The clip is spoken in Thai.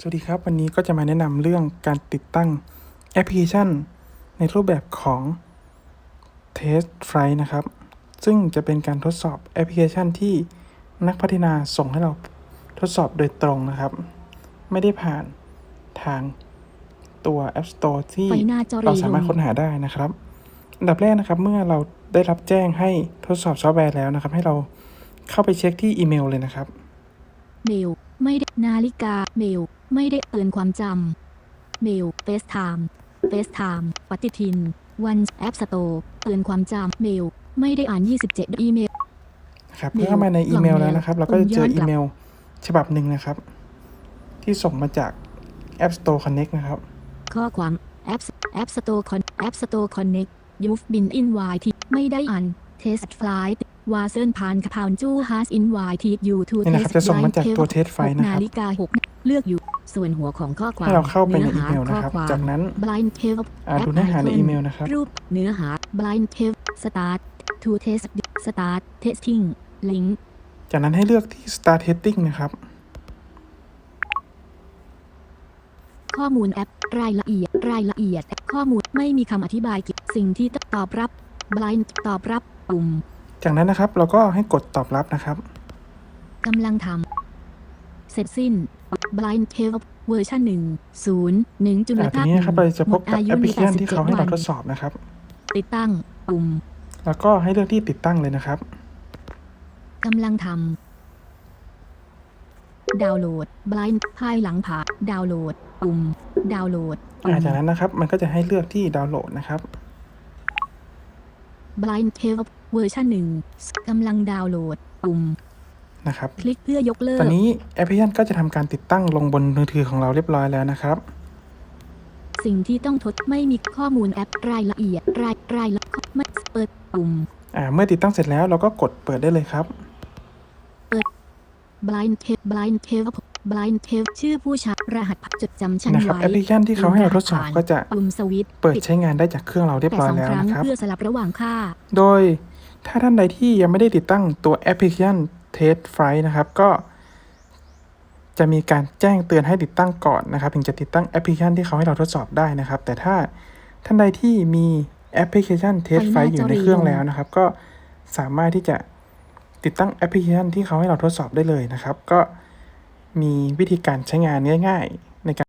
สวัสดีครับ วันนี้ก็จะมาแนะนำเรื่องการติดตั้งแอปพลิเคชัน ในรูปแบบของ Test Flight นะครับ ซึ่งจะเป็นการทดสอบแอปพลิเคชันที่นักพัฒนาส่งให้เราทดสอบโดยตรงนะครับ ไม่ได้ผ่านทางตัว App Store ที่ไฟหน้าจอเรารีสามารถลงค้นหาได้นะครับ อันดับแรกนะครับเมื่อเราได้รับแจ้งให้ทดสอบซอฟต์แวร์แล้วนะครับ ให้เราเข้าไปเช็คที่อีเมลเลยนะครับเมลไม่ได้นาฬิกาเมล ไม่ได้เตือนความจำเมลเฟสไทม์เฟสไทม์ปฏิทิน วันแอปสโตร์เตือนความจำเมล ไม่ได้อ่าน 27 อีเมลครับเมลเมื่อเข้ามาในอีเมลกล่องแล้วเมลนะครับ เราก็จะเจอย้อนอีกลับเมลฉบับหนึ่งนะครับ ที่ส่งมาจาก App Store Connect นะครับ ข้อความ App App Store Con App Store Connect You've been invited ไม่ได้อ่าน Test Flight วาเซินพานคพาวจู has invited you to นี่นะครับ test จะส่งมาจาก flight ตัว Test Flight หกนะครับนาฬิกาหก เลือกอยู่ส่วนหัวของข้อความให้เราเข้าไปในออีหาเมลนะครับข้อวมจากนั้น blind tail อ่าดูเนื้อหาในอีเมลนะครับ รูปเนื้อหา blind tail start to test start testing link จากนั้นให้เลือกที่ Start Testing นะครับ ข้อมูลแอปรายละเอียดรายละเอียด ข้อมูลไม่มีคำอธิบายเกี่ยวสิ่งที่ตอบรับ blind ตอบรับปุ่ม จากนั้นนะครับเราก็ให้กดตอบรับนะครับกำลังทำ เสร็จสิ้น blind tail เวอร์ชัน1 0 1จุลอ่าทีภาคนี้นะครับเราจะพบกับหมดอายุแอปพลิเคชันในที่เขาให้เรา87ทดสอบนะครับ ติดตั้งปุ่ม แล้วก็ให้เลือกที่ติดตั้งเลยนะครับกำลังทำดาวน์โหลด blind ภายหลังผ่าดาวน์โหลด ปุ่ม ดาวน์โหลดปุ่อ่ามจากนั้นนะครับ มันก็จะให้เลือกที่ดาวน์โหลดนะครับ blind tail เวอร์ชัน1กำลังดาวน์โหลด ปุ่ม นะครับ คลิกเพื่อยกเลิตกอนนี้แอปพลิเคชันก็จะทำการติดตั้งลงบนมือถือของเราเรียบร้อยแล้วนะครับ สิ่งที่ต้องทดไม่มีข้อมูลแอปรายละเอียดรายรายละไม่เปิดปุ่มอ่าเมื่อติดตั้งเสร็จแล้วเราก็กดเปิดได้เลยครับ blind tail blind tail blind tail ชื่อผู้ใช้รหัสจดจำชั้นนะครับไว้แอปพลิเคชันที่เขาให้เราทดสอบก็จะปุ่มสวิตช์เปิดใช้งานได้จากเครื่องเราเรียบแต่ร้อยสองแล้วครั้งนะครับเพื่อสลับระหว่างค่า โดยถ้าท่านใดที่ยังไม่ได้ติดตั้งตัวแอปพลิเคชัน Test Flight นะครับ ก็จะมีการแจ้งเตือนให้ติดตั้งก่อนนะครับถึงจะติดตั้งแอปพลิเคชันที่เขาให้เราทดสอบได้นะครับ แต่ถ้าท่านใดที่มีแอปพลิเคชัน Test ไปหน้า Flight อยู่ในจอเครื่องรีโมทแล้วนะครับ ก็สามารถที่จะติดตั้งแอปพลิเคชันที่เขาให้เราทดสอบได้เลยนะครับ ก็มีวิธีการใช้งานง่าย ๆ